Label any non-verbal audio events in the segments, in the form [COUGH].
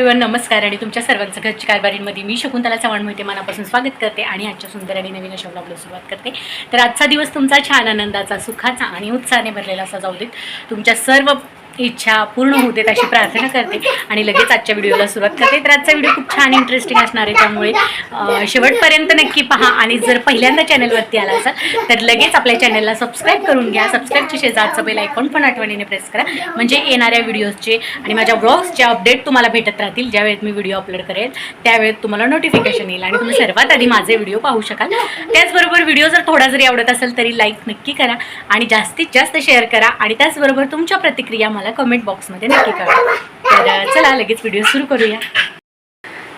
नमस्कार आणि तुमच्या सर्वांचं घरच्या कारभारीमध्ये मी शकुंतला चव्हाण मोहिते मनापासून स्वागत करते आणि आजच्या सुंदर आणि नवीन अशा ब्लॉगला सुरुवात करते. तर आजचा दिवस तुमचा छान आनंदाचा सुखाचा आणि उत्साहाने भरलेला असा जाऊ देत. तुमच्या सर्व इच्छा पूर्ण होते अशी प्रार्थना करते. आणि लगेच आजच्या व्हिडिओला सुरुवात करते. तर आजचा व्हिडिओ खूप छान इंटरेस्टिंग असणार आहे. त्यामुळे शेवटपर्यंत नक्की पहा. आणि जर पहिल्यांदा चॅनलवरती आला असाल तर लगेच आपल्या चॅनलला सबस्क्राईब करून घ्या. सबस्क्राईबच्या शेजारचं बेल आयकॉन पण आठवणीने प्रेस करा. म्हणजे येणाऱ्या व्हिडिओजचे आणि माझ्या ब्लॉग्सचे अपडेट तुम्हाला भेटत राहतील. ज्यावेळेस मी व्हिडिओ अपलोड करेल त्यावेळेस तुम्हाला नोटिफिकेशन येईल. आणि तुम्ही सर्वात आधी माझे व्हिडिओ पाहू शकाल. त्याचबरोबर व्हिडिओ जर थोडा जरी आवडत असेल तरी लाईक नक्की करा. आणि जास्तीत जास्त शेअर करा. आणि त्याचबरोबर तुमच्या प्रतिक्रिया मला कमेंट बॉक्समध्ये नक्की कळवा. तर चला लगेच व्हिडिओ सुरू करूया.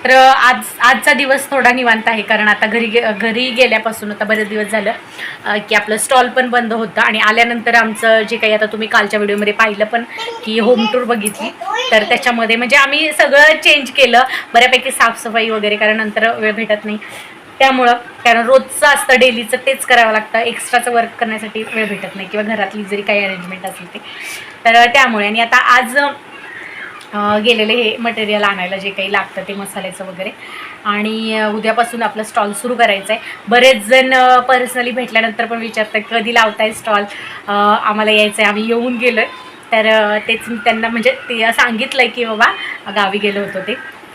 तर आज आजचा दिवस थोडा निवांत आहे कारण आता घरी गे घरी गेल्यापासून आता बरेच दिवस झालं की आपलं स्टॉल पण बंद होतं आणि आल्यानंतर आमचं जे काही आता तुम्ही कालच्या व्हिडिओमध्ये पाहिलं पण की होम टूर बघितली. तर त्याच्यामध्ये म्हणजे आम्ही सगळं चेंज केलं. बऱ्यापैकी साफसफाई वगैरे कारण नंतर वेळ भेटत नाही. त्यामुळं कारण रोजचं असतं डेलीचं तेच करावं लागतं. एक्स्ट्राचं वर्क करण्यासाठी वेळ भेटत नाही किंवा घरातली जरी काही अरेंजमेंट असेल ते तर त्यामुळे आणि आता आज गेलेले हे मटेरियल आणायला जे काही लागतं ते मसाल्याचं वगैरे. आणि उद्यापासून आपलं स्टॉल सुरू करायचं आहे बरेच जण पर्सनली भेटल्यानंतर पण विचारतात कधी लावताय स्टॉल आम्हाला यायचं आहे आम्ही येऊन गेलो आहे तर तेच मी त्यांना म्हणजे ते सांगितलं आहे की बाबा गावी गेलो होतो ते.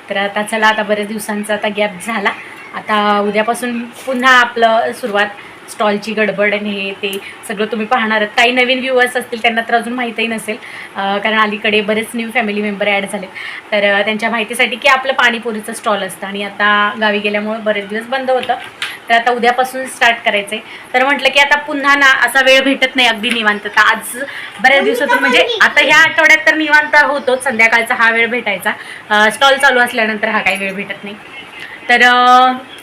तर आता चला आता बऱ्याच दिवसांचा आता गॅप झाला. आता उद्यापासून पुन्हा आपलं सुरुवात स्टॉलची गडबड आणि हे ते सगळं तुम्ही पाहणार आहात. काही नवीन व्ह्युअर्स असतील त्यांना तर अजून माहीतही नसेल कारण अलीकडे बरेच न्यू फॅमिली मेंबर ॲड झाले तर त्यांच्या माहितीसाठी की आपलं पाणीपुरीचं स्टॉल असतं आणि आता गावी गेल्यामुळं बरेच दिवस बंद होतं. तर आता उद्यापासून स्टार्ट करायचं आहे तर म्हटलं की आता पुन्हा ना असा वेळ भेटत नाही अगदी निवांत. तर आज बऱ्याच दिवसातून म्हणजे आता ह्या आठवड्यात तर निवांत होतोच संध्याकाळचा हा वेळ भेटायचा. स्टॉल चालू असल्यानंतर हा काही वेळ भेटत नाही. तर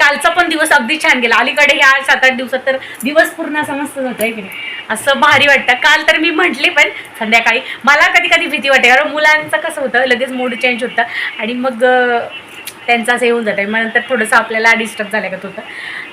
कालचा पण दिवस अगदी छान गेला. अलीकडे ह्या सात आठ दिवसात तर दिवस पूर्ण असं मस्त जातो आहे की नाही. असं भारी वाटतं. काल तर मी म्हटले पण संध्याकाळी. मला कधी कधी भीती वाटते. कारण मुलांचं कसं होतं लगेच मूड चेंज होतं. आणि मग त्यांचं असं येऊन जातं मग नंतर थोडंसं आपल्याला डिस्टर्ब झाल्यागत होतं.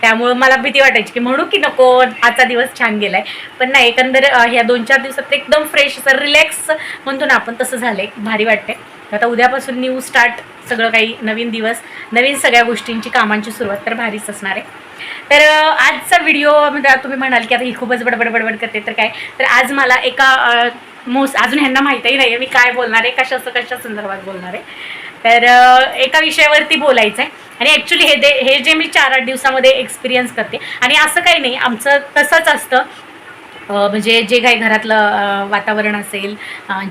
त्यामुळं मला भीती वाटायची की म्हणू की नको आजचा दिवस छान गेलाय. पण नाही एकंदर ह्या दोन चार दिवसात एकदम फ्रेश असं रिलॅक्स म्हणतो ना आपण तसं झालं आहे भारी वाटते आता उद्यापासून न्यू स्टार्ट सगळं काही नवीन दिवस नवीन सगळ्या गोष्टींची कामांची सुरुवात तर भारीच असणार आहे. तर आजचा व्हिडिओ म्हणजे तुम्ही म्हणाल की आता ही खूपच बडबड बडबड करते तर काय? तर आज मला एका मोस अजून ह्यांना माहीतही नाही आहे मी काय बोलणार आहे कशाचं कशा संदर्भात बोलणार आहे. तर एका विषयावरती बोलायचं आहे आणि ॲक्च्युली हे दे हे जे मी चार आठ दिवसामध्ये एक्सपिरियन्स करते आणि असं काही नाही आमचं तसंच असतं म्हणजे जे काही घरातलं वातावरण असेल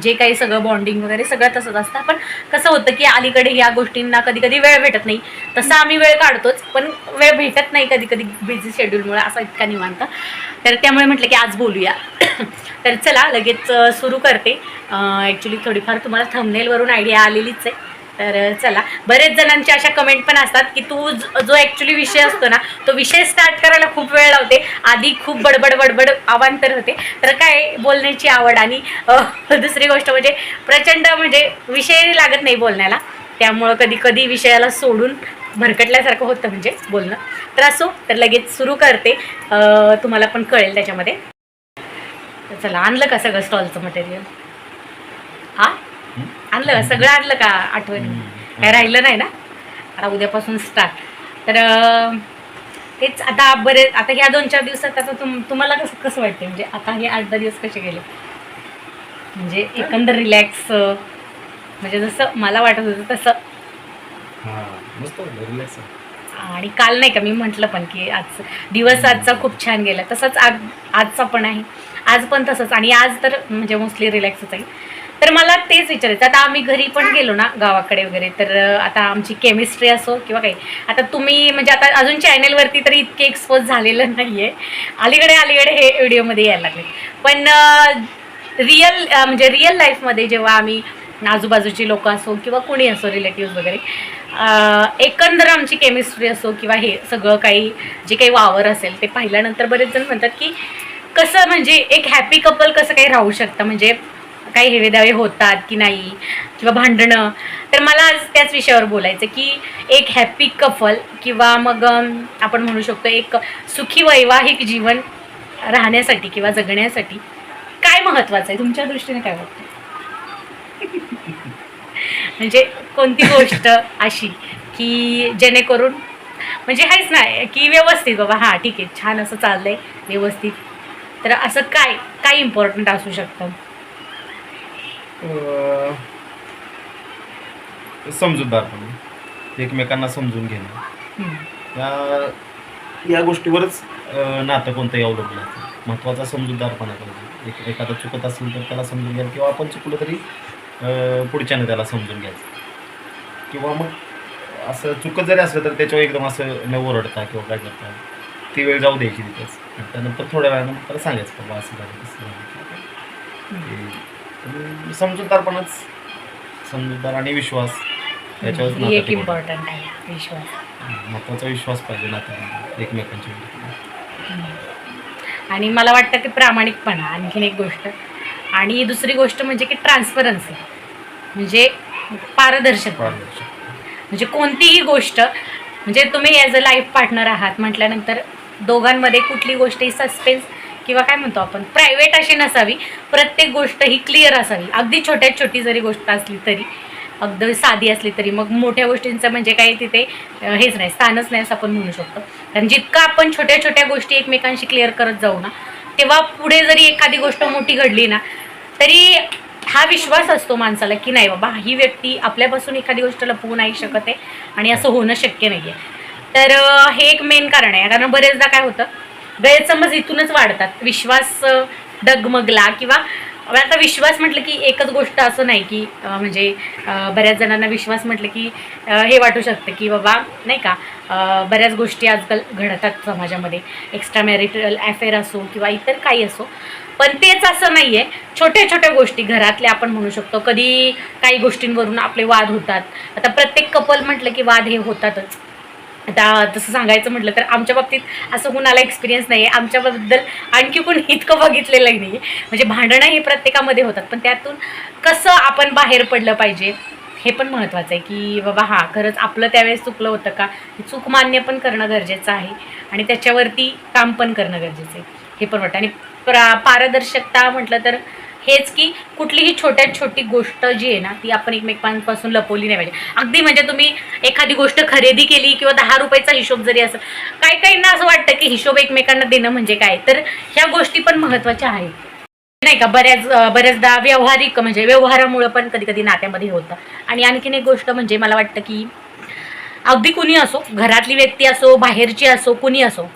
जे काही सगळं बॉन्डिंग वगैरे सगळं तसंच असतं. पण कसं होतं की अलीकडे या गोष्टींना कधी कधी वेळ भेटत नाही. तसं आम्ही वेळ काढतोच पण वेळ भेटत नाही कधी कधी बिझी शेड्यूलमुळे असा इतका निवांत. तर त्यामुळे म्हटलं की आज बोलूया. [COUGHS] तर चला लगेच सुरू करते. ॲक्च्युली थोडीफार तुम्हाला थंबनेलवरून आयडिया आलेलीच आहे. तर चला. बरेच जणांच्या अशा कमेंट पण असतात की तू जो ॲक्च्युली विषय असतो ना तो विषय स्टार्ट करायला खूप वेळ लावते. आधी खूप बडबड बडबड अवांतर होते. तर काय बोलण्याची आवड आणि दुसरी गोष्ट म्हणजे प्रचंड म्हणजे विषय लागत नाही बोलण्याला. त्यामुळं कधी कधी विषयाला सोडून भरकटल्यासारखं होतं म्हणजे बोलणं. तर असो तर लगेच सुरू करते. तुम्हाला पण कळेल त्याच्यामध्ये. चला आणलं का सगळं स्टॉलचं मटेरियल आणलं? सगळं आणलं का? आठवणी. काय राहिलं नाही ना? आता उद्यापासून स्टार्ट तर तेच आता बरेच आता ह्या दोन चार दिवसात आता तुम तुम्हाला कसं कसं वाटते म्हणजे आता हे आठ दहा दिवस कसे गेले? म्हणजे एकंदर रिलॅक्स म्हणजे जसं मला वाटत होतं तसं. हा मस्त रिलॅक्स आणि काल नाही का मी म्हटलं पण की आज दिवस आजचा खूप छान गेला. तसंच आज आजचा पण आहे. आज पण तसंच. आणि आज तर म्हणजे मोस्टली रिलॅक्सच आहे. तर मला तेच विचारायचं. आता आम्ही घरी पण गेलो ना गावाकडे वगैरे तर आता आमची केमिस्ट्री असो किंवा काही. आता तुम्ही म्हणजे आता अजून चॅनेलवरती तरी इतके एक्सपोज झालेलं नाही आहे अलीकडे अलीकडे हे व्हिडिओमध्ये यायला लागले. पण रिअल म्हणजे रिअल लाईफमध्ये जेव्हा आम्ही आजूबाजूची लोकं असो किंवा कोणी असो रिलेटिव्ह वगैरे एकंदर आमची केमिस्ट्री असो किंवा हे सगळं काही जे काही वावर असेल ते पाहिल्यानंतर बरेच जण म्हणतात की कसं म्हणजे एक हॅपी कपल कसं काही राहू शकतं. म्हणजे काही हेवेदावे होतात की नाही किंवा भांडणं. तर मला आज त्याच विषयावर बोलायचं की एक हॅपी कपल किंवा मग आपण म्हणू शकतो एक सुखी वैवाहिक जीवन राहण्यासाठी किंवा जगण्यासाठी काय महत्त्वाचं आहे? तुमच्या दृष्टीने काय वाटतं? [LAUGHS] म्हणजे कोणती गोष्ट अशी की जेणेकरून म्हणजे आहेच ना की व्यवस्थित बाबा हां ठीक आहे छान असं चाललंय व्यवस्थित. तर असं काय काय इम्पॉर्टंट असू शकतं? समजूतदारपणे एकमेकांना समजून घेणं. या या गोष्टीवरच नातं कोणतंही अवलंबून असतं. महत्त्वाचा समजूतदारपणा पाहिजे. एक एखादं चुकत असेल तर त्याला समजून घ्यायला किंवा आपण चुकलो तरी पुढच्याने त्याला समजून घ्यायचं. किंवा मग असं चुकत जरी असलं तर त्याच्यावर एकदम असं न ओरडता किंवा काय करता ती वेळ जाऊ द्यायची तिथेच. आणि त्यानंतर थोड्या वेळानं मग त्याला सांगायचं बाबा असं झालं तसं झालं. ते- समजूतदारपणाच. समजूतदार आणि विश्वास. त्याच्यावर ही एक इम्पॉर्टंट आहे. विश्वास. विश्वास पाहिजे एकमेकांच्या. आणि मला वाटतं की प्रामाणिकपणा आणखीन एक गोष्ट. आणि दुसरी गोष्ट म्हणजे की ट्रान्सपरन्सी म्हणजे पारदर्शक. म्हणजे कोणतीही गोष्ट म्हणजे तुम्ही ॲज अ लाईफ पार्टनर आहात म्हटल्यानंतर दोघांमध्ये कुठली गोष्ट ही सस्पेन्स किंवा काय म्हणतो आपण प्रायव्हेट अशी नसावी. प्रत्येक गोष्ट ही क्लिअर असावी. अगदी छोट्यात छोटी जरी गोष्ट असली तरी अगदी साधी असली तरी मग मोठ्या गोष्टींचं म्हणजे काही तिथे हेच नाही स्थानच नाही असं आपण म्हणू शकतो. कारण जितकं आपण छोट्या छोट्या गोष्टी एकमेकांशी क्लिअर करत जाऊ ना तेव्हा पुढे जरी एखादी गोष्ट मोठी घडली ना तरी हा विश्वास असतो माणसाला की नाही बाबा ही व्यक्ती आपल्यापासून एखादी गोष्ट लपवू नाही शकत आहे आणि असं होणं शक्य नाही आहे तर हे एक मेन कारण आहे. कारण बरेचदा काय होतं गैरसमज इथूनच वाढतात. विश्वास डगमगला किंवा म्हणजे आता विश्वास म्हटलं की एकच गोष्ट असं नाही की म्हणजे बऱ्याच जणांना विश्वास म्हटलं की हे वाटू शकतं की बाबा नाही का बऱ्याच गोष्टी आजकाल घडतात समाजामध्ये. एक्स्ट्रा मॅरिटल अफेअर असो किंवा इतर काही असो. पण तेच असं नाही आहे छोट्या छोट्या गोष्टी घरातल्या आपण म्हणू शकतो. कधी काही गोष्टींवरून आपले वाद होतात. आता प्रत्येक कपल म्हटलं की वाद हे होतातच. आता तसं सांगायचं म्हटलं तर आमच्या बाबतीत असं कुणाला एक्सपिरियन्स नाही आहे आमच्याबद्दल आणखी कोण इतकं बघितलेलं नाही आहे म्हणजे भांडणं हे प्रत्येकामध्ये होतात पण त्यातून कसं आपण बाहेर पडलं पाहिजे हे पण महत्त्वाचं आहे की बाबा हां खरंच आपलं त्यावेळेस चुकलं होतं का? चूक मान्य पण करणं गरजेचं आहे आणि त्याच्यावरती काम पण करणं गरजेचं आहे. हे पण वाटतं. आणि प्रा पारदर्शकता म्हटलं तर हेच की कुठलीही छोट्यात छोटी गोष्ट जी आहे ना ती आपण एकमेकांपासून लपवली नाही पाहिजे. अगदी म्हणजे तुम्ही एखादी गोष्ट खरेदी केली किंवा दहा रुपयाचा हिशोब जरी असं काही काहींना असं वाटतं की हिशोब एकमेकांना देणं म्हणजे काय? तर ह्या गोष्टी पण महत्त्वाच्या आहेत. नाही का बऱ्याच बऱ्याचदा व्यावहारिक म्हणजे व्यवहारामुळं पण कधी कधी नात्यामध्ये होतं. आणि आणखीन एक गोष्ट म्हणजे मला वाटतं की अगदी कुणी असो घरातली व्यक्ती असो बाहेरची असो कुणी असो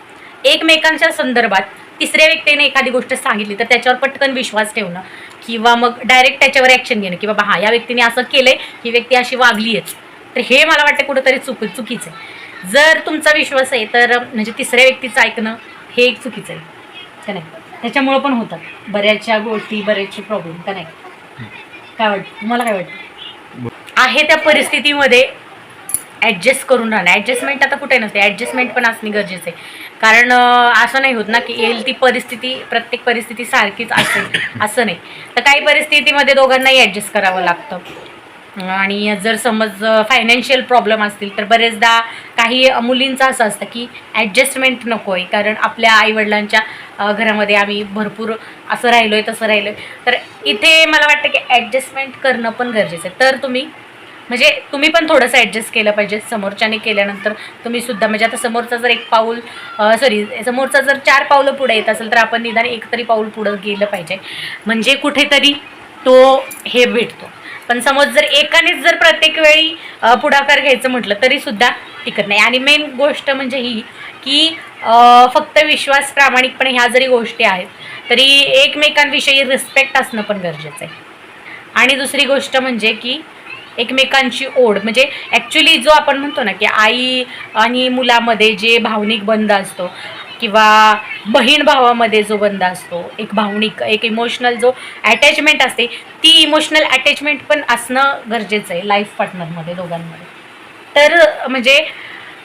एकमेकांच्या संदर्भात तिसऱ्या व्यक्तीने एखादी गोष्ट सांगितली तर त्याच्यावर पटकन विश्वास ठेवणं किंवा मग डायरेक्ट त्याच्यावर ॲक्शन घेणं की बाबा हां या व्यक्तीने असं केलंय ही व्यक्ती अशी वागली आहेच तर हे मला वाटतं कुठंतरी चुक चुकीचं आहे. जर तुमचा विश्वास आहे तर म्हणजे तिसऱ्या व्यक्तीचं ऐकणं हे एक चुकीचं आहे. का नाही? त्याच्यामुळं पण होतात बऱ्याचशा गोष्टी बरेचसे प्रॉब्लेम का नाही? काय वाटतं तुम्हाला काय वाटतं? आहे त्या परिस्थितीमध्ये ॲडजस्ट करून राहणं. ॲडजस्टमेंट आता कुठे नसते. ॲडजस्टमेंट पण असणे गरजेचं आहे. कारण असं नाही होत ना की येईल ती परिस्थिती प्रत्येक परिस्थिती सारखीच असेल असं नाही. तर काही परिस्थितीमध्ये दोघांनाही ॲडजस्ट करावं लागतं. आणि जर समज फायनान्शियल प्रॉब्लेम असतील तर बरेचदा काही मुलींचं असं असतं की ॲडजस्टमेंट नको आहे कारण आपल्या आईवडिलांच्या घरामध्ये आम्ही भरपूर असं राहिलो आहे तसं राहिलो आहे तर इथे मला वाटतं की ॲडजस्टमेंट करणं पण गरजेचं आहे. तर तुम्ही म्हणजे तुम्ही पण थोडंसं ॲडजस्ट केलं पाहिजे समोरच्याने केल्यानंतर. तुम्ही सुद्धा म्हणजे आता समोरचा जर एक पाऊल सॉरी समोरचा जर चार पावलं पुढे येत असेल तर आपण निदान एक तरी पाऊल पुढं गेलं पाहिजे. म्हणजे कुठेतरी तो हे भेटतो. पण समोर जर एकानेच जर प्रत्येक वेळी पुढाकार घ्यायचं म्हटलं तरीसुद्धा टिकत नाही. आणि मेन गोष्ट म्हणजे ही की फक्त विश्वास प्रामाणिकपणे ह्या जरी गोष्टी आहेत तरी एकमेकांविषयी रिस्पेक्ट असणं पण गरजेचं आहे. आणि दुसरी गोष्ट म्हणजे की एकमेकांची ओढ. म्हणजे ॲक्च्युली जो आपण म्हणतो ना की आई आणि मुलामध्ये जे भावनिक बंध असतो किंवा बहीण भावामध्ये जो बंध असतो एक भावनिक एक इमोशनल जो अटॅचमेंट असते ती इमोशनल अटॅचमेंट पण असणं गरजेचं आहे लाईफ पार्टनरमध्ये दोघांमध्ये. तर म्हणजे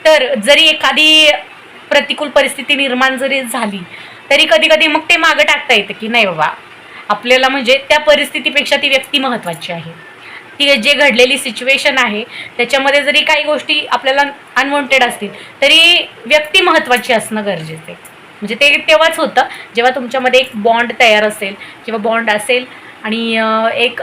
तर जरी एखादी प्रतिकूल परिस्थिती निर्माण जरी झाली तरी कधी कधी मग ते मागं टाकता येतं की नाही बाबा आपल्याला म्हणजे त्या परिस्थितीपेक्षा ती व्यक्ती महत्त्वाची आहे. ती जे घडलेली सिच्युएशन आहे त्याच्यामध्ये जरी काही गोष्टी आपल्याला अनवॉन्टेड असतील तरी व्यक्ती महत्त्वाची असणं गरजेचं आहे. म्हणजे ते तेव्हाच होतं जेव्हा तुमच्यामध्ये एक बॉन्ड तयार असेल किंवा बॉन्ड असेल आणि एक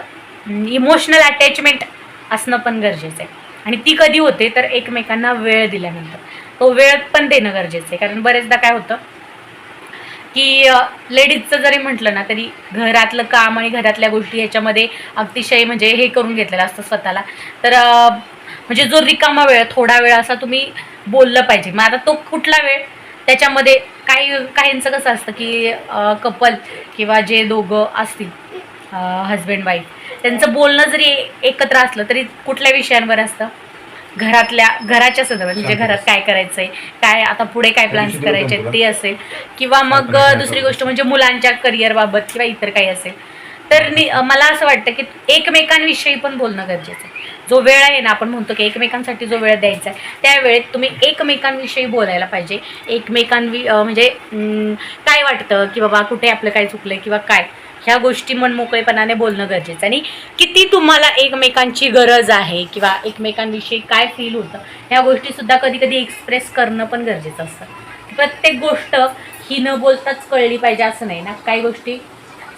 इमोशनल अटॅचमेंट असणं पण गरजेचं आहे. आणि ती कधी होते तर एकमेकांना वेळ दिल्यानंतर. तो वेळ पण देणं गरजेचं आहे. कारण बरेचदा काय होतं की लेडीजचं जरी म्हटलं ना तरी घरातलं काम आणि घरातल्या गोष्टी ह्याच्यामध्ये अतिशय म्हणजे हे करून घेतलेलं असतं स्वतःला. तर म्हणजे जो रिकामा वेळ थोडा वेळ असा तुम्ही बोललं पाहिजे. मग आता तो कुठला वेळ? त्याच्यामध्ये काही काहींचं कसं असतं की कपल किंवा जे दोघं असतील हजबंड वाईफ त्यांचं बोलणं जरी एकत्र असलं तरी कुठल्या विषयांवर असतं? घरातल्या घराच्या संदर्भात म्हणजे घरात काय करायचंय काय आता पुढे काय प्लॅन्स करायचे ते असेल. किंवा मग दुसरी गोष्ट म्हणजे मुलांच्या करिअर बाबत किंवा इतर काही असेल. तर मला असं वाटतं की एकमेकांविषयी पण बोलणं गरजेचं आहे. जो वेळ आहे ना आपण म्हणतो की एकमेकांसाठी जो वेळ द्यायचा आहे त्या वेळेत तुम्ही एकमेकांविषयी बोलायला पाहिजे. एकमेकांवि म्हणजे काय वाटतं की बाबा कुठे आपलं काय चुकलंय किंवा काय? ह्या गोष्टी मन मोकळेपणाने बोलणं गरजेचं आहे. आणि किती तुम्हाला एकमेकांची गरज आहे किंवा एकमेकांविषयी काय फील होतं ह्या गोष्टीसुद्धा कधी कधी एक्सप्रेस करणं पण गरजेचं असतं. प्रत्येक गोष्ट ही न बोलताच कळली पाहिजे असं नाही ना. काही गोष्टी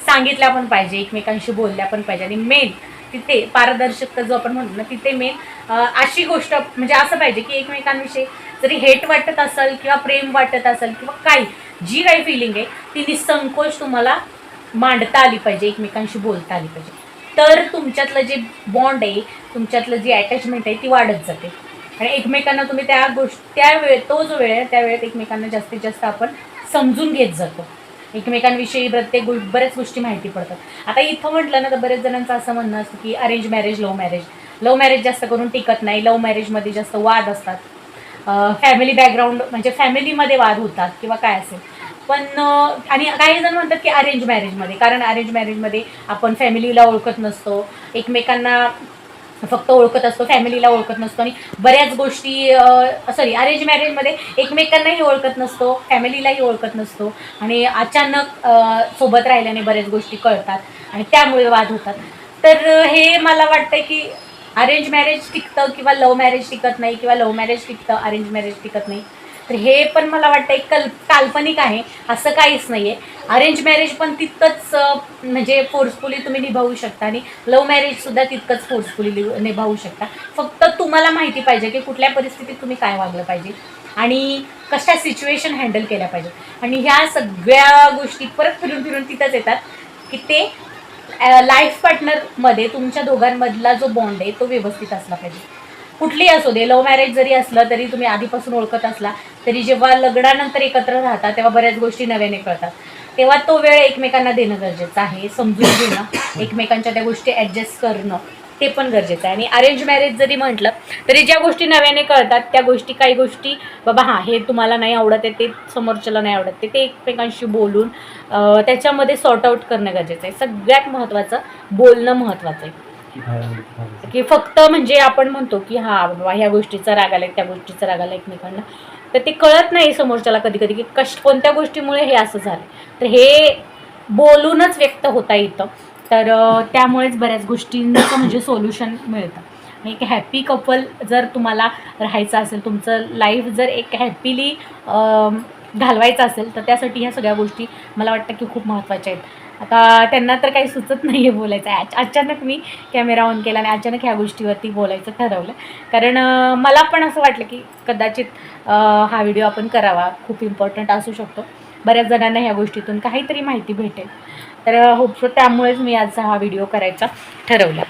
सांगितल्या पण पाहिजे एकमेकांशी बोलल्या पण पाहिजे. आणि मेन तिथे पारदर्शकता जो आपण म्हणतो ना तिथे मेन अशी गोष्ट म्हणजे असं पाहिजे की एकमेकांविषयी जरी हेट वाटत असेल किंवा प्रेम वाटत असेल किंवा काही जी काही फिलिंग आहे ती निसंकोच तुम्हाला मांडता आली पाहिजे एकमेकांशी बोलता आली पाहिजे. तर तुमच्यातलं जे बॉन्ड आहे तुमच्यातलं जी अटॅचमेंट आहे ती वाढत जाते. आणि एकमेकांना तुम्ही त्या गोष्ट त्या वेळ तो जो वेळ आहे त्या वेळेत एकमेकांना जास्तीत जास्त आपण समजून घेत जातो. एकमेकांविषयी प्रत्येक गो बऱ्याच गोष्टी माहिती पडतात. आता इथं म्हटलं ना तर बरेच जणांचं असं म्हणणं असतं की arrange marriage love marriage love marriage जास्त करून टिकत नाही. लव्ह मॅरेजमध्ये जास्त वाद असतात. फॅमिली बॅकग्राऊंड म्हणजे फॅमिलीमध्ये वाद होतात किंवा काय असेल. पण आणि काही जण म्हणतात की अरेंज मॅरेजमध्ये कारण अरेंज मॅरेजमध्ये आपण फॅमिलीला ओळखत नसतो. एकमेकांना फक्त ओळखत असतो फॅमिलीला ओळखत नसतो. आणि बऱ्याच गोष्टी सॉरी अरेंज मॅरेजमध्ये एकमेकांनाही ओळखत नसतो फॅमिलीलाही ओळखत नसतो. आणि अचानक सोबत राहिल्याने बऱ्याच गोष्टी कळतात आणि त्यामुळे वाद होतात. तर हे मला वाटतं की अरेंज मॅरेज टिकतं किंवा लव्ह मॅरेज टिकत नाही किंवा लव्ह मॅरेज टिकतं अरेंज मॅरेज टिकत नाही. तर हे पण मला वाटतं एक कल्प काल्पनिक आहे असं काहीच नाही आहे अरेंज मॅरेज पण तितकंच म्हणजे फोर्सफुली तुम्ही निभावू शकता आणि लव्ह मॅरेजसुद्धा तितकंच फोर्सफुली निभावू शकता. फक्त तुम्हाला माहिती पाहिजे की कुठल्या परिस्थितीत तुम्ही काय वागलं पाहिजे आणि कशा सिच्युएशन हँडल केल्या पाहिजे आणि ह्या सगळ्या गोष्टी परत फिरून फिरून तिथंच येतात की ते लाईफ पार्टनरमध्ये तुमच्या दोघांमधला जो बॉन्ड आहे तो व्यवस्थित असला पाहिजे. कुठलीही असू दे लव्ह मॅरेज जरी असलं तरी तुम्ही आधीपासून ओळखत असला तरी जेव्हा लग्नानंतर एकत्र राहता तेव्हा बऱ्याच गोष्टी नव्याने कळतात. तेव्हा तो वेळ एकमेकांना देणं गरजेचं आहे समजून घेणं एकमेकांच्या त्या गोष्टी ॲडजस्ट करणं ते पण गरजेचं आहे. आणि अरेंज मॅरेज जरी म्हटलं तरी ज्या गोष्टी नव्याने कळतात त्या गोष्टी काही गोष्टी बाबा हां हे तुम्हाला नाही आवडत आहे ते समोरच्याला नाही आवडत ते ते एकमेकांशी बोलून त्याच्यामध्ये सॉर्ट आऊट करणं गरजेचं आहे. सगळ्यात महत्त्वाचं बोलणं महत्त्वाचं आहे. की फक्त म्हणजे आपण म्हणतो की हा बाबा ह्या गोष्टीचा राग आलाय त्या गोष्टीचा राग आला एकमेकांना. तर ते कळत नाही समोरच्याला कधी कधी की कष्ट कोणत्या गोष्टीमुळे हे असं झालं. तर हे बोलूनच व्यक्त होता येतं. तर त्यामुळेच बऱ्याच गोष्टींचं म्हणजे सोल्युशन मिळतं. आणि एक हॅपी कपल जर तुम्हाला राहायचं असेल तुमचं लाईफ जर एक हॅपीली घालवायचं असेल तर त्यासाठी ह्या सगळ्या गोष्टी मला वाटतं की खूप महत्त्वाच्या आहेत. आता त्यांना तर काही सुचत नाही आहे बोलायचं. आहे अचानक मी कॅमेरा ऑन केला आणि अचानक ह्या गोष्टीवरती बोलायचं ठरवलं. कारण मला पण असं वाटलं की कदाचित हा व्हिडिओ आपण करावा. खूप इम्पॉर्टंट असू शकतो. बऱ्याच जणांना ह्या गोष्टीतून काहीतरी माहिती भेटेल. तर होपसो त्यामुळेच मी आजचा हा व्हिडिओ करायचा ठरवला.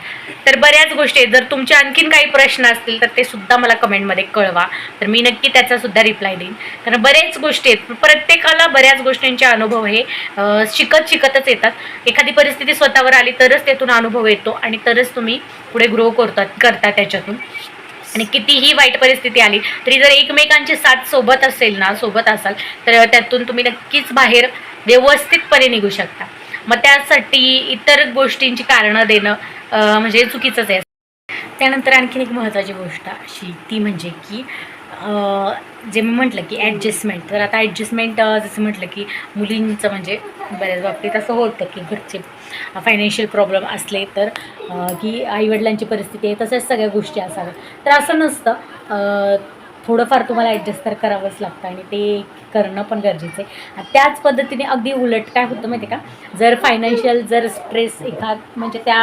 तर बऱ्याच गोष्टी आहेत. जर तुमचे आणखीन काही प्रश्न असतील तर ते सुद्धा मला कमेंटमध्ये कळवा. तर मी नक्की त्याचा सुद्धा रिप्लाय देईन. कारण बऱ्याच गोष्टी आहेत. प्रत्येकाला बऱ्याच गोष्टींचे अनुभव हे शिकत शिकतच येतात. एखादी परिस्थिती स्वतःवर आली तरच त्यातून अनुभव येतो आणि तरच तुम्ही पुढे ग्रो करतात करता त्याच्यातून. आणि कितीही वाईट परिस्थिती आली तरी जर एकमेकांची साथ सोबत असेल ना सोबत असाल तर त्यातून तुम्ही नक्कीच बाहेर व्यवस्थितपणे निघू शकता. मग त्यासाठी इतर गोष्टींची कारणं देणं म्हणजे चुकीचंच आहे. त्यानंतर आणखीन एक महत्त्वाची गोष्ट अशी ती म्हणजे की जे मी म्हटलं की ॲडजस्टमेंट तर आता ॲडजस्टमेंट जसं म्हटलं की मुलींचं म्हणजे बऱ्याच बाबतीत असं होतं की घरचे फायनान्शियल प्रॉब्लेम असले तर की आईवडिलांची परिस्थिती आहे तसेच सगळ्या गोष्टी असाव्या तर असं नसतं. थोडंफार तुम्हाला ॲडजस्ट तर करावंच लागतं आणि ते करणं पण गरजेचं आहे. त्याच पद्धतीने अगदी उलट काय होतं माहिती आहे का? जर फायनान्शियल जर स्ट्रेस एखाद म्हणजे त्या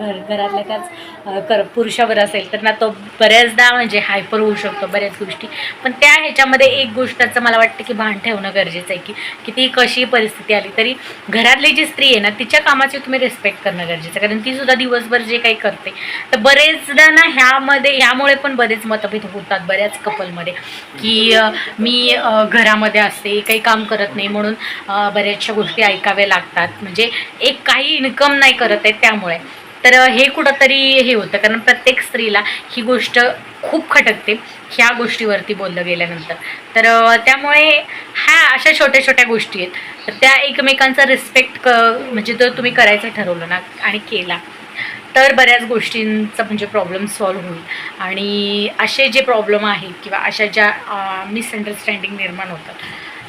घर घरातल्या त्याच कर पुरुषावर असेल तर ना तो बऱ्याचदा म्हणजे हायपर होऊ शकतो बऱ्याच गोष्टी. पण त्या ह्याच्यामध्ये एक गोष्टाचं मला वाटतं की भान ठेवणं गरजेचं आहे की किती कशी परिस्थिती आली तरी घरातली जी स्त्री आहे ना तिच्या कामाची तुम्ही रिस्पेक्ट करणं गरजेचं आहे. कारण ती सुद्धा दिवसभर जे काही करते तर बरेचदा ना ह्यामध्ये ह्यामुळे पण बरेच मतभेद होतात बऱ्याच हॉलमध्ये की मी घरामध्ये असते काही काम करत नाही म्हणून बऱ्याचशा गोष्टी ऐकाव्या लागतात. म्हणजे एक काही इन्कम नाही करत आहे त्यामुळे. तर हे कुठंतरी हे होतं. कारण प्रत्येक स्त्रीला ही गोष्ट खूप खटकते ह्या गोष्टीवरती बोललं गेल्यानंतर. तर त्यामुळे ह्या अशा छोट्या छोट्या गोष्टी आहेत. तर त्या एकमेकांचा रिस्पेक्ट क म्हणजे जर तुम्ही करायचं ठरवलं ना आणि केला तर बऱ्याच गोष्टींचा म्हणजे प्रॉब्लेम सॉल्व्ह होईल. आणि असे जे प्रॉब्लेम आहेत किंवा अशा ज्या मिसअंडरस्टँडिंग निर्माण होतात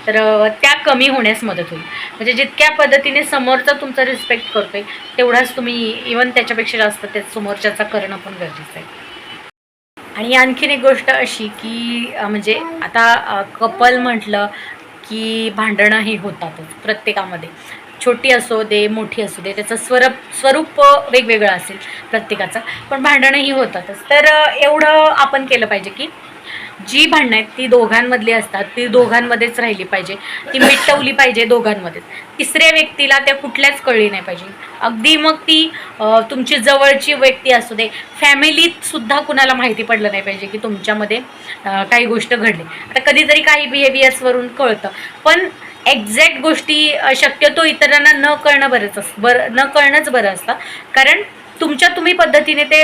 तर त्या कमी होण्यास मदत होईल. म्हणजे जितक्या पद्धतीने समोरचा तुमचा रिस्पेक्ट करतोय तेवढाच तुम्ही इवन त्याच्यापेक्षा जास्त त्या समोरच्याचा करणं पण गरजेचं आहे. आणि आणखीन एक गोष्ट अशी की म्हणजे आता कपल म्हटलं की भांडणं ही होतातच प्रत्येकामध्ये. छोटी असो दे मोठी असू दे त्याचं स्वरूप स्वरूप वेगवेगळं असेल प्रत्येकाचं. पण भांडणंही होतातच तर एवढं आपण केलं पाहिजे की जी भांडणं आहेत ती दोघांमधली असतात ती दोघांमध्येच राहिली पाहिजे. ती मिटवली पाहिजे दोघांमध्येच. तिसऱ्या व्यक्तीला त्या कुठल्याच कळली नाही पाहिजे. अगदी मग ती तुमची जवळची व्यक्ती असू दे फॅमिलीत सुद्धा कुणाला माहिती पडलं नाही पाहिजे की तुमच्यामध्ये काही गोष्ट घडली. आता कधीतरी काही बिहेवियर्सवरून कळतं. पण एक्झॅक्ट गोष्टी शक्यतो इतरांना न कळणं बरंच असतं बरं न कळणंच बरं असतं. कारण तुमच्या तुम्ही पद्धतीने ते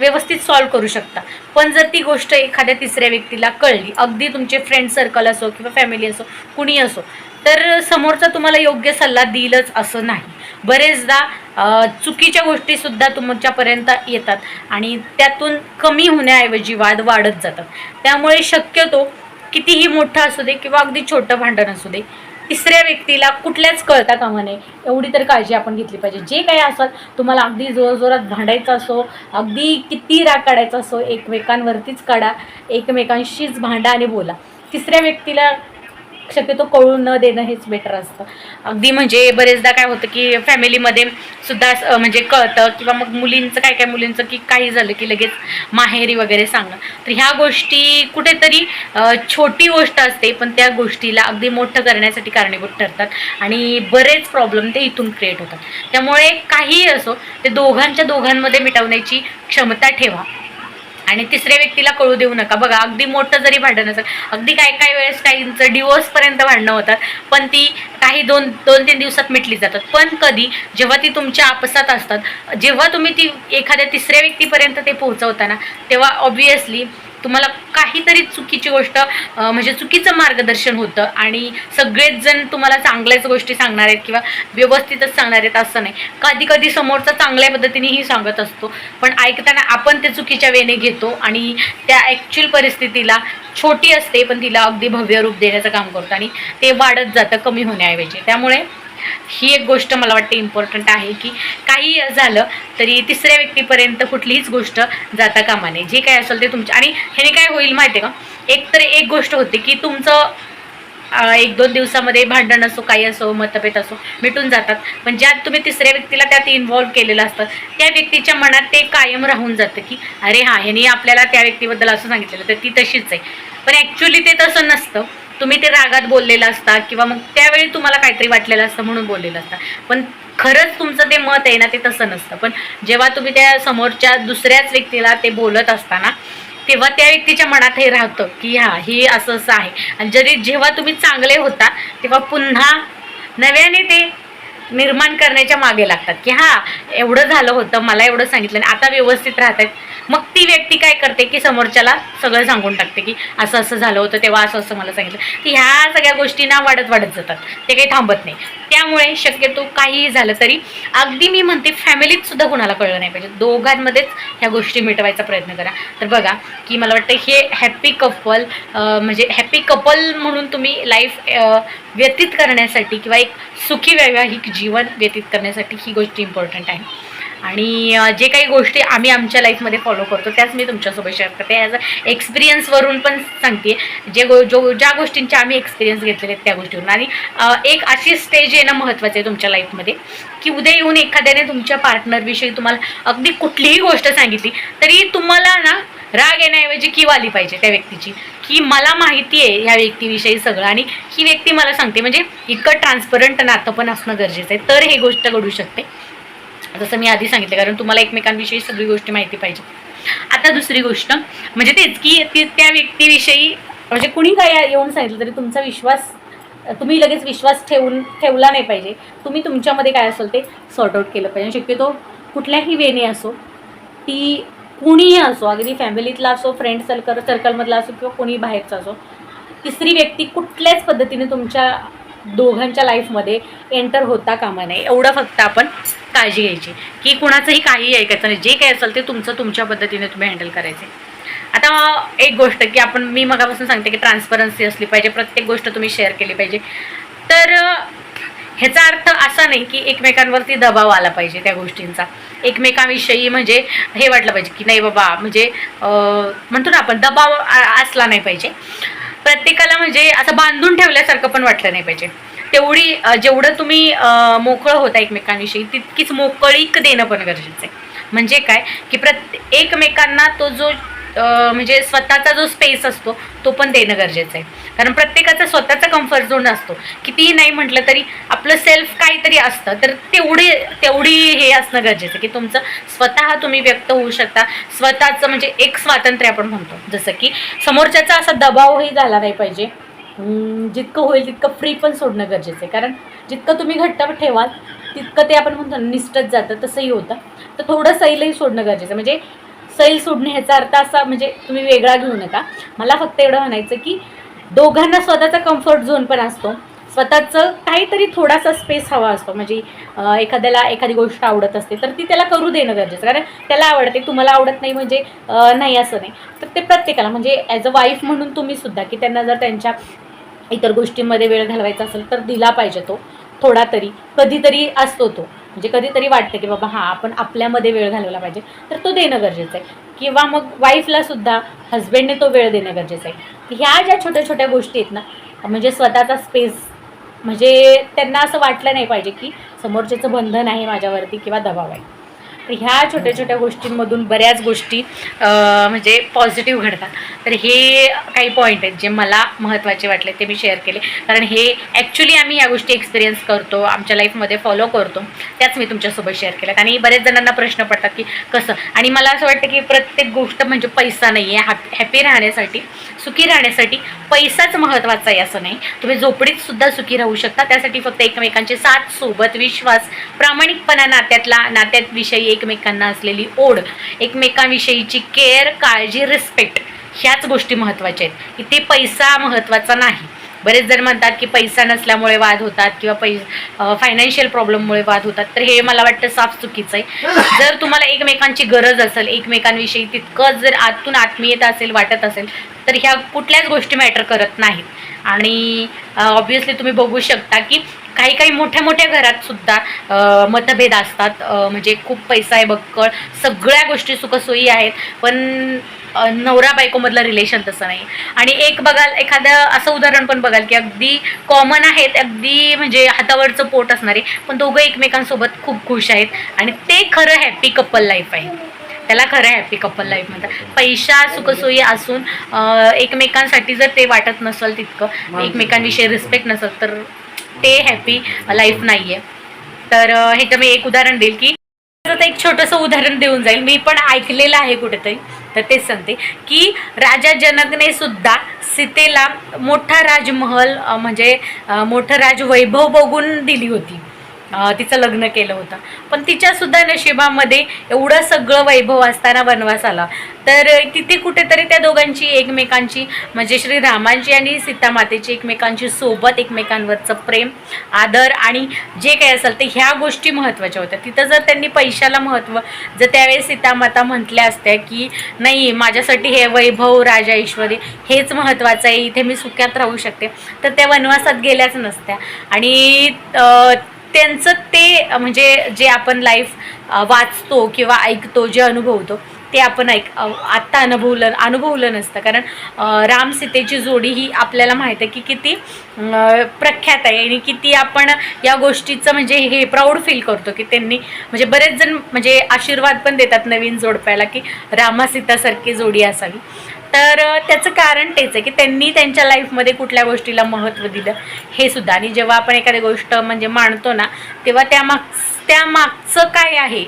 व्यवस्थित सॉल्व करू शकता. पण जर ती गोष्ट एखाद्या तिसऱ्या व्यक्तीला कळली अगदी तुमचे फ्रेंड सर्कल असो किंवा फॅमिली असो कुणी असो तर समोरचा तुम्हाला योग्य सल्ला देईलच असं नाही. बरेचदा चुकीच्या गोष्टीसुद्धा तुमच्यापर्यंत येतात आणि त्यातून कमी होण्याऐवजी वाद वाढत जातात. त्यामुळे शक्यतो कितीही मोठं असू दे किंवा अगदी छोटं भांडण असू दे तिसऱ्या व्यक्तीला कुठल्याच कळता कामा नये. एवढी तर काळजी आपण घेतली पाहिजे. जे काही असेल तुम्हाला अगदी जोरजोरात भांडायचं असो अगदी किती राग काढायचा असो एकमेकांवरतीच काढा एकमेकांशीच भांडा आणि बोला. तिसऱ्या व्यक्तीला शक्यतो कळून न देणं हेच बेटर असतं. अगदी म्हणजे बरेचदा काय होतं की फॅमिलीमध्ये सुद्धा म्हणजे कळतं किंवा मग मुलींचं काय काय मुलींचं की काही झालं की लगेच माहेरी वगैरे सांगणं. तर ह्या गोष्टी कुठेतरी छोटी गोष्ट असते पण त्या गोष्टीला अगदी मोठं करण्यासाठी कारणीभूत ठरतात आणि बरेच प्रॉब्लेम ते इथून क्रिएट होतात. त्यामुळे काहीही असो ते दोघांच्या दोघांमध्ये मिटवण्याची क्षमता ठेवा. आणि तिसऱ्या व्यक्तीला कळू देऊ नका. बघा अगदी मोठं जरी भांडण असेल अगदी काही काही वेळेस काहींचं डिवोर्सपर्यंत भांडणं होतात पण ती काही दोन दोन तीन दिवसात मिटली जातात. पण कधी जेव्हा ती तुमच्या आपसात असतात जेव्हा तुम्ही ती एखाद्या तिसऱ्या व्यक्तीपर्यंत ते पोहोचवताना तेव्हा ऑब्वियसली तुम्हाला काहीतरी चुकीची गोष्ट म्हणजे चुकीचं मार्गदर्शन होतं आणि सगळेच जण तुम्हाला चांगल्याच गोष्टी सांगणार आहेत किंवा व्यवस्थितच सांगणार आहेत असं नाही. कधी कधी समोरचा चांगल्या पद्धतीनेही सांगत असतो पण ऐकताना आपण ते चुकीच्या वेने घेतो आणि त्या ॲक्च्युअल परिस्थितीला छोटी असते पण तिला अगदी भव्य रूप देण्याचं काम करतो आणि ते वाढत जातं कमी होण्याऐवजी. त्यामुळे ही एक गोष्ट मला वाटते इम्पॉर्टंट आहे की काही झालं तरी तिसऱ्या व्यक्तीपर्यंत कुठलीच गोष्ट जाता कामा नये. जे काय असेल ते तुमच्या आणि ह्याने काय होईल माहिती आहे का? एक तर एक गोष्ट होते की तुमचं एक दोन दिवसामध्ये भांडण असो काही असो मतभेद असो मिटून जातात. पण ज्यात तुम्ही तिसऱ्या व्यक्तीला त्यात इन्व्हॉल्व केलेलं असतं त्या व्यक्तीच्या मनात ते कायम राहून जातं की अरे हां ह्यानी आपल्याला त्या व्यक्तीबद्दल असं सांगितलेलं तर ती तशीच आहे. पण ॲक्च्युली ते तसं नसतं. तुम्ही ते रागात बोललेलं असता किंवा मग त्यावेळी तुम्हाला काहीतरी वाटलेलं असतं म्हणून बोललेलं असतं. पण खरंच तुमचं ते मत आहे ना ते तसं नसतं. पण जेव्हा तुम्ही त्या समोरच्या दुसऱ्याच व्यक्तीला ते बोलत असताना तेव्हा त्या व्यक्तीच्या मनात हे राहतं की हा हे असं असं आहे. आणि जरी जेव्हा तुम्ही चांगले होता तेव्हा पुन्हा नव्याने ते निर्माण करण्याच्या मागे लागतात की हा एवढं झालं होतं मला एवढं सांगितलं आणि आता व्यवस्थित राहत मग ती व्यक्ती काय करते की समोरच्याला सगळं सांगून टाकते की असं असं झालं होतं तेव्हा असं असं मला सांगितलं. की ह्या सगळ्या गोष्टींना वाढत वाढत जातात. ते काही थांबत नाही. त्यामुळे शक्यतो काहीही झालं तरी अगदी मी म्हणते फॅमिलीत सुद्धा कुणाला कळलं नाही पाहिजे. दोघांमध्येच ह्या गोष्टी मिटवायचा प्रयत्न करा. तर बघा की मला वाटतं हे हॅपी कपल म्हणजे हॅपी कपल म्हणून तुम्ही लाईफ व्यतीत करण्यासाठी किंवा एक सुखी वैवाहिक जीवन व्यतीत करण्यासाठी ही गोष्ट इम्पॉर्टंट आहे. आणि जे काही गोष्टी आम्ही आमच्या लाईफमध्ये फॉलो करतो त्याच मी तुमच्यासोबत शेअर करते. ॲज अ एक्सपिरियन्सवरून पण सांगते जे गो जो ज्या गोष्टींचे आम्ही एक्सपिरियन्स घेतलेले आहेत त्या गोष्टीवरून. आणि एक अशी स्टेज येणं महत्त्वाचं आहे तुमच्या लाईफमध्ये की उद्या येऊन एखाद्याने तुमच्या पार्टनरविषयी तुम्हाला अगदी कुठलीही गोष्ट सांगितली तरी तुम्हाला ना राग येण्याऐवजी किव आली पाहिजे त्या व्यक्तीची. की मला माहिती आहे ह्या व्यक्तीविषयी सगळं आणि ही व्यक्ती मला सांगते. म्हणजे इतकं ट्रान्सपरंट नातं पण असणं गरजेचं आहे. तर हे गोष्ट घडू शकते. जसं मी आधी सांगितलं कारण तुम्हाला एकमेकांविषयी सगळी गोष्टी माहिती पाहिजे. आता दुसरी गोष्ट म्हणजे तेच की त्या व्यक्तीविषयी म्हणजे कुणी काय येऊन सांगितलं तरी तुमचा विश्वास तुम्ही लगेच विश्वास ठेवून ठेवला नाही पाहिजे. तुम्ही तुमच्यामध्ये काय असेल ते सॉर्ट आउट केलं पाहिजे. शक्यतो कुठल्याही वेने असो ती कुणीही असो अगदी फॅमिलीतला असो फ्रेंड सर्कल सर्कलमधला असो किंवा कोणी बाहेरचा असो तिसरी व्यक्ती कुठल्याच पद्धतीने तुमच्या दोघांच्या लाईफमध्ये एंटर होता कामा नये. एवढं फक्त आपण काळजी घ्यायची. की कुणाचंही काही ऐकायचं नाही. जे काही असेल ते तुमचं तुमच्या पद्धतीने तुम्ही हँडल करायचे. आता एक गोष्ट की आपण मी मगापासून सांगते की ट्रान्सपरन्सी असली पाहिजे. प्रत्येक गोष्ट तुम्ही शेअर केली पाहिजे. तर ह्याचा अर्थ असा नाही की एकमेकांवरती दबाव आला पाहिजे त्या गोष्टींचा. एकमेकांविषयी म्हणजे हे वाटलं पाहिजे की नाही बाबा म्हणजे म्हणतो ना आपण दबाव असला नाही पाहिजे. प्रत्येकाला म्हणजे असं बांधून ठेवल्यासारखं पण वाटलं नाही पाहिजे. तेवढी जेवढं तुम्ही मोकळं होता एकमेकांविषयी तितकीच मोकळीक देणं पण गरजेचं आहे. म्हणजे काय? की प्रत्ये एकमेकांना तो जो म्हणजे स्वतःचा जो स्पेस असतो तो पण देणं गरजेचं आहे. कारण प्रत्येकाचा स्वतःचा कम्फर्ट झोन असतो. कितीही नाही म्हटलं तरी आपलं सेल्फ काहीतरी असतं तर तेवढी तेवढी हे असणं गरजेचं आहे. की तुमचं स्वतः तुम्ही व्यक्त होऊ शकता. स्वतःचं म्हणजे एक स्वातंत्र्य आपण म्हणतो. जसं की समोरच्याचा असा दबावही झाला नाही पाहिजे. जितकं होईल तितकं फ्री पण सोडणं गरजेचं आहे. कारण जितकं तुम्ही घट्ट ठेवाल तितकं ते आपण म्हणतो निष्ठत जातं तसंही होतं. तर थोडं सैलही सोडणं गरजेचं आहे. म्हणजे सैल सोडणे ह्याचा अर्थ असा म्हणजे तुम्ही वेगळा घेऊ नका. मला फक्त एवढं म्हणायचं की दोघांना स्वतःचा कम्फर्ट झोन पण असतो. स्वतःचं काहीतरी थोडासा स्पेस हवा असतो. म्हणजे एखाद्याला एखादी गोष्ट आवडत असते तर ती त्याला करू देणं गरजेचं कारण त्याला आवडते तुम्हाला आवडत नाही म्हणजे नाही असं नाही. तर ते प्रत्येकाला म्हणजे ॲज अ वाईफ म्हणून तुम्ही सुद्धा की त्यांना जर त्यांच्या इतर गोष्टींमध्ये वेळ घालवायचा असेल तर दिला पाहिजे तो थोडा तरी. कधीतरी असतो तो. म्हणजे कधीतरी वाटतं की बाबा हां आपण आपल्यामध्ये वेळ घालवला पाहिजे. तर तो देणं गरजेचं आहे. किंवा मग वाईफला सुद्धा हस्बंडने तो वेळ देणं गरजेचं आहे. ह्या ज्या छोट्या छोट्या गोष्टी आहेत ना म्हणजे स्वतःचा स्पेस म्हणजे त्यांना असं वाटलं नाही पाहिजे की समोरच्याचं बंधन आहे माझ्यावरती किंवा दबाव आहे. तर ह्या छोट्या छोट्या गोष्टींमधून बऱ्याच गोष्टी म्हणजे पॉझिटिव्ह घडतात. तर हे काही पॉईंट आहेत जे मला महत्त्वाचे वाटले ते मी शेअर केले. कारण हे ॲक्च्युली आम्ही या गोष्टी एक्सपिरियन्स करतो आमच्या लाईफमध्ये फॉलो करतो. त्याच मी तुमच्यासोबत शेअर केल्यात. आणि बरेच जणांना प्रश्न पडतात की कसं? आणि मला असं वाटतं की प्रत्येक गोष्ट म्हणजे पैसा नाही आहे हॅप हॅपी राहण्यासाठी सुखी राहण्यासाठी पैसाच महत्त्वाचा आहे असं नाही. तुम्ही झोपडीतसुद्धा सुखी राहू शकता. त्यासाठी फक्त एकमेकांचे साथ सोबत विश्वास प्रामाणिकपणा नात्यातला नात्याविषयी एकमेकांना असलेली ओढ एकमेकांविषयीची केअर काळजी रिस्पेक्ट ह्याच गोष्टी महत्त्वाच्या आहेत. इथे पैसा महत्त्वाचा नाही. बरेच जण म्हणतात की पैसा नसल्यामुळे वाद होतात किंवा पै फायनान्शियल प्रॉब्लेममुळे वाद होतात. तर हे मला वाटतं साफ चुकीचं आहे. [COUGHS] जर तुम्हाला एकमेकांची गरज असेल एकमेकांविषयी तितकं जर आतून आत्मीयता असेल वाटत असेल तर ह्या कुठल्याच गोष्टी मॅटर करत नाहीत. आणि ऑब्विसली तुम्ही बघू शकता की काही काही मोठ्या मोठ्या घरात सुद्धा मतभेद असतात. म्हणजे खूप पैसा आहे बक्कळ सगळ्या गोष्टी सुखसोयी आहेत. पण नवरा बायकोमधलं रिलेशन तसं नाही. आणि एक बघाल एखादं असं उदाहरण पण बघाल की अगदी कॉमन आहेत अगदी म्हणजे हातावरचं पोट असणारे पण दोघं एकमेकांसोबत खूप खुश आहेत. आणि ते खरं हॅपी कपल लाईफ आहे. त्याला खरं हॅपी कपल लाईफ म्हणतात. पैसा सुखसोयी असून एकमेकांसाठी जर ते वाटत नसेल तितकं एकमेकांविषयी रिस्पेक्ट नसेल तर ते हॅपी लाईफ नाही आहे तर ह्याचं मी एक उदाहरण देईल की आता एक छोटंसं उदाहरण देऊन जाईल. मी पण ऐकलेलं आहे कुठेतरी. तर तेच सांगते की राजा जनकने सुद्धा सीतेला मोठा राजमहल म्हणजे मोठं राजवैभव बघून दिली होती. तिचं लग्न केलं होतं. पण तिच्यासुद्धा नशिबामध्ये एवढं सगळं वैभव असताना वनवास आला. तर तिथे कुठेतरी त्या दोघांची एकमेकांची म्हणजे श्री रामांची आणि सीतामातेची एकमेकांची सोबत एकमेकांवरचं प्रेम आदर आणि जे काही असेल ते ह्या गोष्टी महत्त्वाच्या होत्या. तिथं जर त्यांनी पैशाला महत्त्व जर त्यावेळेस सीतामाता म्हटल्या असत्या की नाही माझ्यासाठी हे वैभव राजा ईश्वरी हेच महत्त्वाचं आहे इथे मी सुख्यात राहू शकते. तर त्या वनवासात गेल्याच नसत्या. आणि त्यांचं ते म्हणजे जे आपण लाईफ वाचतो किंवा ऐकतो जे अनुभवतो ते आपण ऐक आत्ता अनुभवलं अनुभवलं नसतं. कारण राम सीतेची जोडी ही आपल्याला माहीत आहे की किती प्रख्यात आहे आणि किती आपण या गोष्टीचं म्हणजे हे प्राऊड फील करतो की त्यांनी म्हणजे बरेच जण म्हणजे आशीर्वाद पण देतात नवीन जोडप्याला की रामा सीतासारखी जोडी असावी. तर त्याचं कारण तेच आहे की त्यांनी त्यांच्या लाईफमध्ये कुठल्या गोष्टीला महत्त्व दिलं. हे सुद्धा. आणि जेव्हा आपण एखादी गोष्ट म्हणजे मांडतो ना तेव्हा त्या माग त्या मागचं काय आहे?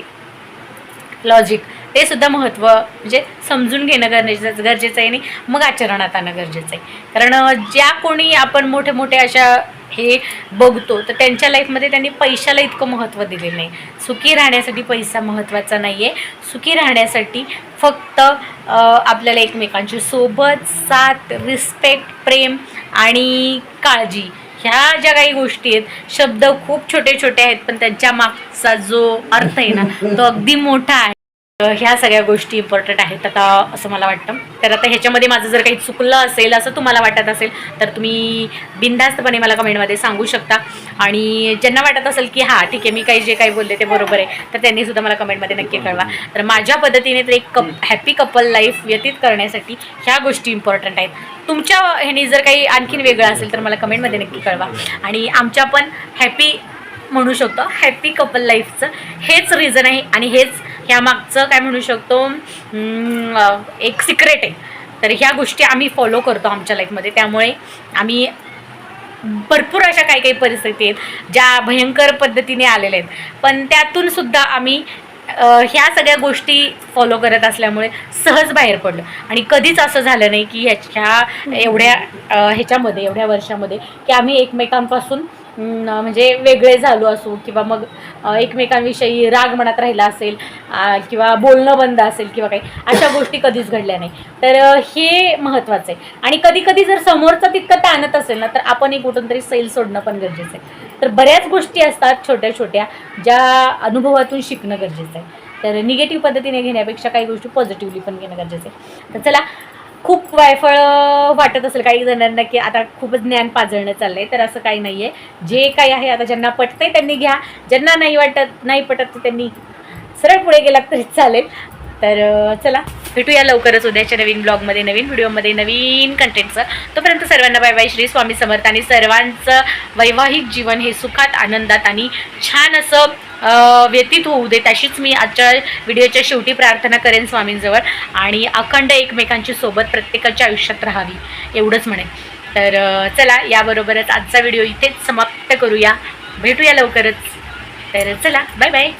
लॉजिक. ते सुद्धा महत्त्व म्हणजे समजून घेणं गरजेचं गरजेचं आहे आणि मग आचरणात आणणं गरजेचं आहे. कारण ज्या कोणी आपण मोठे मोठे अशा हे बघतो तर त्यांच्या लाईफमध्ये त्यांनी पैशाला इतकं महत्त्व दिलेलं नाही. सुखी राहण्यासाठी पैसा महत्त्वाचा नाही आहे सुखी राहण्यासाठी फक्त आपल्याला एकमेकांची सोबत साथ रिस्पेक्ट प्रेम आणि काळजी ह्या ज्या काही गोष्टी आहेत शब्द खूप छोटे छोटे आहेत पण त्यांच्या मागचा जो अर्थ आहे ना तो अगदी मोठा आहे. ह्या सगळ्या गोष्टी इम्पॉर्टंट आहेत. आता असं मला वाटतं. तर आता ह्याच्यामध्ये माझं जर काही चुकलं असेल असं तुम्हाला वाटत असेल तर तुम्ही बिनधास्तपणे मला कमेंटमध्ये सांगू शकता. आणि ज्यांना वाटत असेल की हां ठीक आहे मी काही जे काही बोलले ते बरोबर आहे तर त्यांनी सुद्धा मला कमेंटमध्ये नक्की कळवा. तर माझ्या पद्धतीने तर एक कप हॅपी कपल लाईफ व्यतीत करण्यासाठी ह्या गोष्टी इम्पॉर्टंट आहेत. तुमच्या ह्याने जर काही आणखीन वेगळं असेल तर मला कमेंटमध्ये नक्की कळवा. आणि आमच्या पण हॅपी म्हणू शकतो हॅपी कपल लाईफचं हेच रिझन आहे आणि हेच ह्या मागचं काय म्हणू शकतो? एक सिक्रेट आहे. तर ह्या गोष्टी आम्ही फॉलो करतो आमच्या लाईफमध्ये त्यामुळे आम्ही भरपूर अशा काही काही परिस्थिती आहेत ज्या भयंकर पद्धतीने आलेल्या आहेत. पण त्यातून सुद्धा आम्ही ह्या सगळ्या गोष्टी फॉलो करत असल्यामुळे सहज बाहेर पडलो. आणि कधीच असं झालं नाही की ह्याच्या एवढ्या ह्याच्यामध्ये एवढ्या वर्षामध्ये की आम्ही एकमेकांपासून म्हणजे वेगळे झालो असू किंवा मग एकमेकांविषयी राग मनात राहिला असेल किंवा बोलणं बंद असेल किंवा काही अशा गोष्टी कधीच घडल्या नाही. तर हे महत्त्वाचं आहे. आणि कधी कधी जर समोरचा तितकं ताणत असेल ना तर आपणही कुठून तरी सैल सोडणं पण गरजेचं आहे. तर बऱ्याच गोष्टी असतात छोट्या छोट्या ज्या अनुभवातून शिकणं गरजेचं आहे. तर निगेटिव्ह पद्धतीने घेण्यापेक्षा काही गोष्टी पॉझिटिव्हली पण घेणं गरजेचं आहे. तर चला खूप वायफळ वाटत असेल काही जणांना की आता खूपच ज्ञान पाजळणं चाललंय तर असं काही नाही आहे जे काही आहे आता ज्यांना पटतंय त्यांनी घ्या ज्यांना नाही वाटत नाही पटत तर त्यांनी सरळ पुढे गेलात तरी चालेल. तर चला भेटूया लवकरच उद्याच्या नवीन ब्लॉगमध्ये नवीन व्हिडिओमध्ये नवीन कंटेंटचं तोपर्यंत सर्वांना बाय बाय श्री स्वामी समर्थ आणि सर्वांचं वैवाहिक जीवन हे सुखात आनंदात आणि छान असं व्यतीत होऊ देत अशीच मी आजच्या व्हिडिओच्या शेवटी प्रार्थना करेन स्वामींजवळ. आणि अखंड एकमेकांची सोबत प्रत्येकाच्या आयुष्यात राहावी एवढंच म्हणेन. तर चला याबरोबरच आजचा व्हिडिओ इथेच समाप्त करूया. भेटूया लवकरच. तर चला बाय बाय